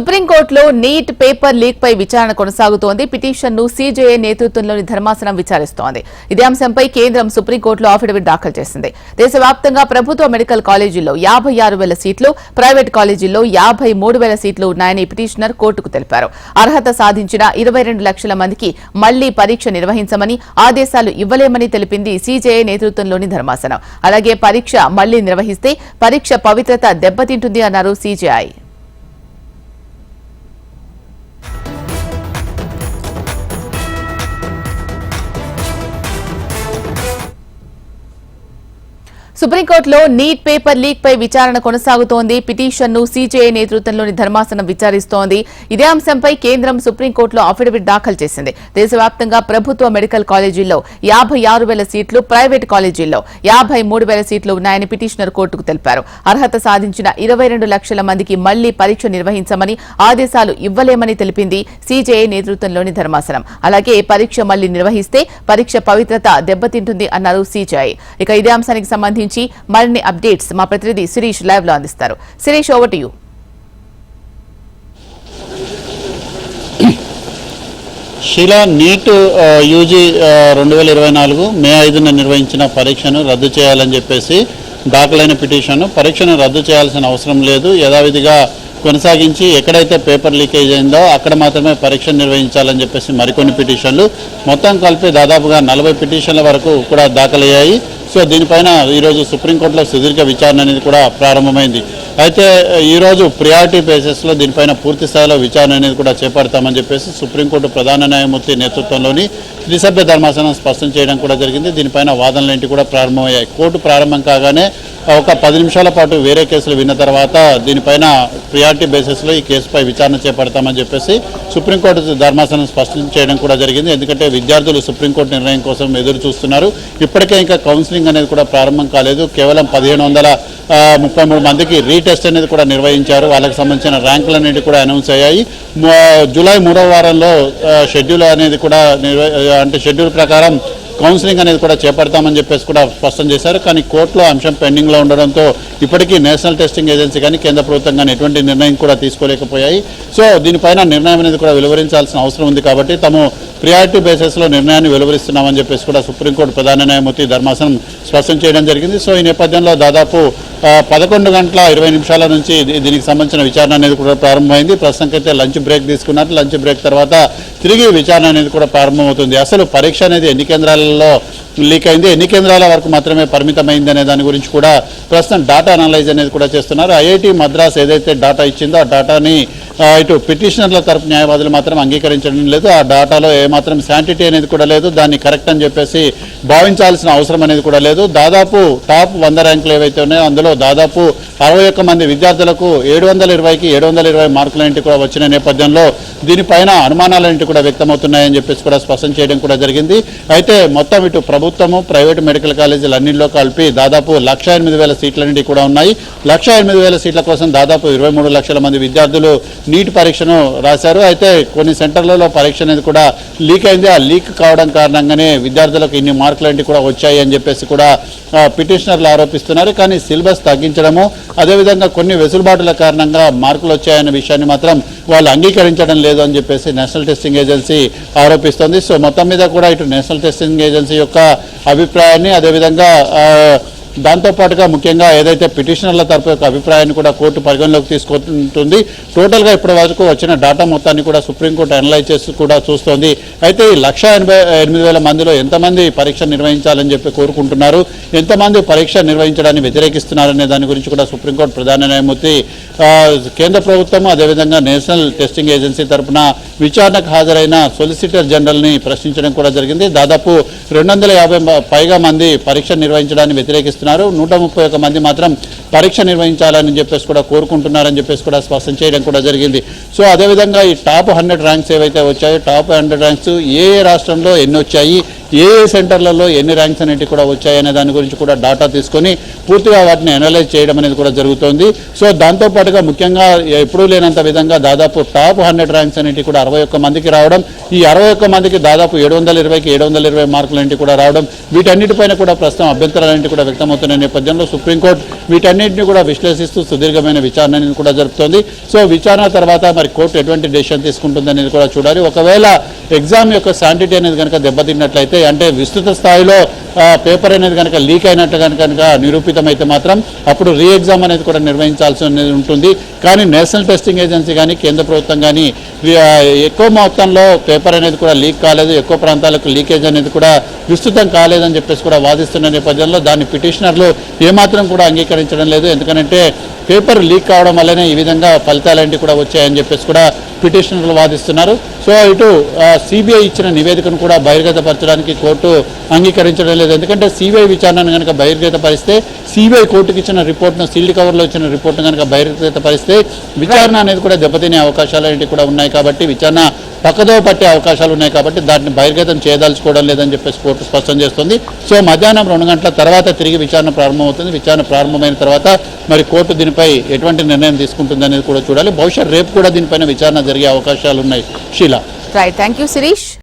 సుప్రీంకోర్టులో neat paper leak పై విచారణ కొనసాగుతోంది. పిటిషన్ను నేతృత్వంలోని ధర్మాసనం విచారిస్తోంది. ఇదే అంశంపై కేంద్రం సుప్రీంకోర్టులో అఫిడవిట్ దాఖలు చేసింది. దేశవ్యాప్తంగా ప్రభుత్వ మెడికల్ కాలేజీల్లో యాభై ఆరు వేల సీట్లు ప్రైవేట్ కాలేజీల్లో యాభై మూడు వేల సీట్లు ఉన్నాయని పిటిషనర్ కోర్టుకు తెలిపారు. అర్హత సాధించిన ఇరవై రెండు లక్షల మందికి మళ్ళీ పరీక్ష నిర్వహించమని ఆదేశాలు ఇవ్వలేమని తెలిపింది సీజేఏ నేతృత్వంలోని ధర్మాసనం. అలాగే పరీక్ష మళ్ళీ నిర్వహిస్తే పరీక్ష పవిత్రత దెబ్బతింటుంది అన్నారు సీజేఐ. సుప్రీంకోర్టులో నీట్ పేపర్ లీక్ పై విచారణ కొనసాగుతోంది. పిటిషన్ను సీజేఐ నేతృత్వంలోని ధర్మాసనం విచారిస్తోంది. ఇదే అంశంపై కేంద్రం సుప్రీంకోర్టులో అఫిడవిట్ దాఖలు చేసింది. దేశవ్యాప్తంగా ప్రభుత్వ మెడికల్ కాలేజీల్లో యాభై ఆరు వేల సీట్లు ప్రైవేట్ కాలేజీల్లో యాభై మూడు వేల సీట్లు ఉన్నాయని పిటిషనర్ కోర్టుకు తెలిపారు. అర్హత సాధించిన ఇరవై రెండు లక్షల మందికి మళ్ళీ పరీక్ష నిర్వహించమని ఆదేశాలు ఇవ్వలేమని తెలిపింది సీజేఐ నేతృత్వంలోని ధర్మాసనం. అలాగే పరీక్ష మళ్ళీ నిర్వహిస్తే పరీక్ష పవిత్రత దెబ్బతింటుంది అన్నారు సీజేఐ. ఇక ఇదే అంశానికి సంబంధించి మరిన్ని అప్డేట్స్ మా ప్రతినిధి శిరీష్ లైవ్లో అందిస్తారు. Sirish over to you Sheela NEET UG రెండు వేల ఇరవై నాలుగు మే ఐదున నిర్వహించిన పరీక్షను రద్దు చేయాలని చెప్పేసి దాఖలైన పిటిషన్ పరీక్షను రద్దు చేయాల్సిన అవసరం లేదు. యథావిధిగా కొనసాగించి ఎక్కడైతే పేపర్ లీకేజ్ అయిందో అక్కడ మాత్రమే పరీక్ష నిర్వహించాలని చెప్పేసి మరికొన్ని పిటిషన్లు. మొత్తం కలిపి దాదాపుగా నలభై పిటిషన్ల వరకు కూడా దాఖలయ్యాయి. సో దీనిపైన ఈరోజు సుప్రీంకోర్టులో సుదీర్ఘ విచారణ అనేది కూడా ప్రారంభమైంది. అయితే ఈరోజు ప్రియారిటీ బేసిస్లో దీనిపైన పూర్తి స్థాయిలో విచారణ అనేది కూడా చేపడతామని చెప్పేసి సుప్రీంకోర్టు ప్రధాన న్యాయమూర్తి నేతృత్వంలోని త్రిసభ్య ధర్మాసనం స్పష్టం చేయడం కూడా జరిగింది. దీనిపైన వాదనలేంటి కూడా ప్రారంభమయ్యాయి. కోర్టు ప్రారంభం కాగానే ఒక పది నిమిషాల పాటు వేరే కేసులు విన్న తర్వాత దీనిపైన ప్రియారిటీ బేసిస్లో ఈ కేసుపై విచారణ చేపడతామని చెప్పేసి సుప్రీంకోర్టు ధర్మాసనం స్పష్టం చేయడం కూడా జరిగింది. ఎందుకంటే విద్యార్థులు సుప్రీంకోర్టు నిర్ణయం కోసం ఎదురు చూస్తున్నారు ఇప్పటికే ఇంకా కౌన్సిలింగ్ అనేది కూడా ప్రారంభం కాలేదు. కేవలం పదిహేను వందల ముప్పై మూడు మందికి రీటెస్ట్ అనేది కూడా నిర్వహించారు. వాళ్ళకి సంబంధించిన ర్యాంకులు అనేవి కూడా అనౌన్స్ అయ్యాయి. జూలై మూడవ వారంలో షెడ్యూల్ అనేది కూడా అంటే షెడ్యూల్ ప్రకారం కౌన్సిలింగ్ అనేది కూడా చేపడతామని చెప్పేసి కూడా స్పష్టం చేశారు. కానీ కోర్టులో అంశం పెండింగ్లో ఉండడంతో ఇప్పటికీ నేషనల్ టెస్టింగ్ ఏజెన్సీ కానీ కేంద్ర ప్రభుత్వం కానీ ఎటువంటి నిర్ణయం కూడా తీసుకోలేకపోయాయి. సో దీనిపైన నిర్ణయం అనేది కూడా వెలువరించాల్సిన అవసరం ఉంది కాబట్టి తాము ప్రియారిటీ బేసిస్లో నిర్ణయాన్ని వెలువరిస్తున్నామని చెప్పేసి కూడా సుప్రీంకోర్టు ప్రధాన న్యాయమూర్తి ధర్మాసనం స్పష్టం చేయడం జరిగింది. సో ఈ నేపథ్యంలో దాదాపు పదకొండు గంటల ఇరవై నిమిషాల నుంచి దీనికి సంబంధించిన విచారణ అనేది కూడా ప్రారంభమైంది. ప్రస్తుతానికైతే లంచ్ బ్రేక్ తీసుకున్నారు. లంచ్ బ్రేక్ తర్వాత తిరిగి విచారణ అనేది కూడా ప్రారంభమవుతుంది. అసలు పరీక్ష అనేది ఎన్ని కేంద్రాలలో లీక్ అయింది. ఎన్ని కేంద్రాల వరకు మాత్రమే పరిమితమైంది అనే దాని గురించి కూడా ప్రస్తుతం డాటా అనలైజ్ అనేది కూడా చేస్తున్నారు. ఐఐటి మద్రాస్ ఏదైతే డాటా ఇచ్చిందో ఆ డాటాని ఇటు పిటిషనర్ల తరపు న్యాయవాదులు మాత్రం అంగీకరించడం లేదు. ఆ డాటాలో ఏమాత్రం శాంటిటీ అనేది కూడా లేదు. దాన్ని కరెక్ట్ అని చెప్పేసి భావించాల్సిన అవసరం అనేది కూడా లేదు. దాదాపు టాప్ వంద ర్యాంకులు ఏవైతే ఉన్నాయో అందులో దాదాపు అరవై ఒక్క మంది విద్యార్థులకు ఏడు వందల ఇరవైకి ఏడు వందల ఇరవై మార్కులంటి కూడా వచ్చిన నేపథ్యంలో దీనిపైన అనుమానాలంటి కూడా వ్యక్తమవుతున్నాయని చెప్పేసి కూడా స్పష్టం చేయడం కూడా జరిగింది. అయితే మొత్తం ఇటు ప్రభుత్వము ప్రైవేటు మెడికల్ కాలేజీలు అన్నింటిలో కలిపి దాదాపు లక్ష ఎనిమిది వేల సీట్లన్నిటి కూడా ఉన్నాయి. లక్ష ఎనిమిది వేల సీట్ల కోసం దాదాపు ఇరవై మూడు లక్షల మంది విద్యార్థులు నీట్ పరీక్షను రాశారు. అయితే కొన్ని సెంటర్లలో పరీక్ష అనేది కూడా లీక్ అయింది. ఆ లీక్ కావడం కారణంగానే విద్యార్థులకు ఇన్ని మార్కులంటి కూడా వచ్చాయి అని చెప్పేసి కూడా పిటిషనర్లు ఆరోపిస్తున్నారు. కానీ సిలబస్ తగ్గించడము అదేవిధంగా కొన్ని వెసులుబాటుల కారణంగా మార్కులు వచ్చాయనే విషయాన్ని మాత్రం వాళ్ళు అంగీకరించడం లేదు అని చెప్పేసి నేషనల్ టెస్టింగ్ ఏజెన్సీ ఆరోపిస్తోంది. సో మొత్తం మీద కూడా ఇటు నేషనల్ టెస్టింగ్ ఏజెన్సీ యొక్క అభిప్రాయాన్ని అదేవిధంగా దాంతోపాటుగా దాంతో పాటుగా ముఖ్యంగా ఏదైతే పిటిషనర్ల తరపు యొక్క అభిప్రాయాన్ని కూడా కోర్టు పరిగణలోకి తీసుకుంటుంది టోటల్గా ఇప్పటి వరకు వచ్చిన డేటా మొత్తాన్ని కూడా సుప్రీంకోర్టు అనలైజ్ చేసి కూడా చూస్తోంది. అయితే ఈ లక్ష ఎనభై ఎనిమిది వేల మందిలో ఎంతమంది పరీక్ష నిర్వహించాలని చెప్పి కోరుకుంటున్నారు? ఎంతమంది పరీక్ష నిర్వహించడాన్ని వ్యతిరేకిస్తున్నారనే దాని గురించి కూడా సుప్రీంకోర్టు ప్రధాన న్యాయమూర్తి కేంద్ర ప్రభుత్వం అదేవిధంగా నేషనల్ టెస్టింగ్ ఏజెన్సీ తరపున విచారణకు హాజరైన సొలిసిటర్ జనరల్ని ప్రశ్నించడం కూడా జరిగింది. దాదాపు రెండు వందల యాభై పైగా మంది పరీక్ష నిర్వహించడాన్ని వ్యతిరేకిస్తున్నారు. నూట ముప్పై ఒక మంది మాత్రం పరీక్ష నిర్వహించాలని చెప్పేసి కూడా కోరుకుంటున్నారని చెప్పేసి కూడా స్పష్టం చేయడం కూడా జరిగింది. సో అదేవిధంగా ఈ టాప్ హండ్రెడ్ ర్యాంక్స్ ఏవైతే వచ్చాయో టాప్ హండ్రెడ్ ర్యాంక్స్ ఏ ఏ రాష్ట్రంలో ఎన్ని వచ్చాయి ఏ ఏ సెంటర్లలో ఎన్ని ర్యాంక్స్ అనేవి కూడా వచ్చాయనే దాని గురించి కూడా డాటా తీసుకొని పూర్తిగా వాటిని అనలైజ్ చేయడం అనేది కూడా జరుగుతోంది. సో దాంతోపాటుగా ముఖ్యంగా ఎప్పుడూ లేనంత విధంగా దాదాపు టాప్ హండ్రెడ్ ర్యాంక్స్ అనేవి కూడా అరవై ఒక్క మందికి రావడం ఈ అరవై ఒక్క మందికి దాదాపు ఏడు వందల ఇరవైకి ఏడు వందల ఇరవై మార్కులు అనేవి కూడా రావడం వీటన్నిటిపైన కూడా ప్రస్తుతం అభ్యంతరాలన్నింటి కూడా వ్యక్తమవుతున్న నేపథ్యంలో సుప్రీంకోర్టు వీటన్నింటిని కూడా విశ్లేషిస్తూ సుదీర్ఘమైన విచారణ అనేది కూడా జరుపుతోంది. సో విచారణ తర్వాత మరి కోర్టు ఎటువంటి డెసిషన్ తీసుకుంటుంది అనేది కూడా చూడాలి. ఒకవేళ ఎగ్జామ్ యొక్క శాంటిటీ అనేది కనుక దెబ్బతిన్నట్లయితే అంటే విస్తృత స్థాయిలో పేపర్ అనేది కనుక లీక్ అయినట్టు కనుక కనుక నిరూపితమైతే మాత్రం అప్పుడు రీ ఎగ్జామ్ అనేది కూడా నిర్వహించాల్సి అనేది ఉంటుంది. కానీ నేషనల్ టెస్టింగ్ ఏజెన్సీ కానీ కేంద్ర ప్రభుత్వం కానీ ఎక్కువ మొత్తంలో పేపర్ అనేది కూడా లీక్ కాలేదు ఎక్కువ ప్రాంతాలకు లీకేజ్ అనేది కూడా విస్తృతం కాలేదని చెప్పేసి కూడా వాదిస్తున్న నేపథ్యంలో దాన్ని పిటిషనర్లు ఏమాత్రం కూడా అంగీకరించడం లేదు. ఎందుకంటే పేపర్ లీక్ కావడం వల్లనే ఈ విధంగా ఫలితాలేంటి కూడా వచ్చాయని చెప్పేసి కూడా పిటిషనర్లు వాదిస్తున్నారు. సో ఇటు సిబిఐ ఇచ్చిన నివేదికను కూడా బహిర్గతపరచడానికి కోర్టు అంగీకరించడం లేదు. ఎందుకంటే సిబిఐ విచారణను కనుక బహిర్గతపరిస్తే సిబిఐ కోర్టుకి ఇచ్చిన రిపోర్ట్ను సీల్డ్ కవర్లో ఇచ్చిన రిపోర్ట్ను కనుక బహిర్గతపరిస్తే విచారణ అనేది కూడా దెబ్బతినే అవకాశాలు అనేవి కూడా ఉన్నాయి కాబట్టి విచారణ పక్కదో పట్టే అవకాశాలు ఉన్నాయి కాబట్టి దాన్ని బహిర్గతం చేయదలుచుకోవడం లేదని చెప్పేసి కోర్టు స్పష్టం చేస్తుంది. సో మధ్యాహ్నం రెండు గంటల తర్వాత తిరిగి విచారణ ప్రారంభమవుతుంది. విచారణ ప్రారంభమైన తర్వాత మరి కోర్టు దీనిపై ఎటువంటి నిర్ణయం తీసుకుంటుంది అనేది కూడా చూడాలి. బహుశా రేపు కూడా దీనిపైన విచారణ జరిగే అవకాశాలు ఉన్నాయి. Sheela. Right thank you Sirish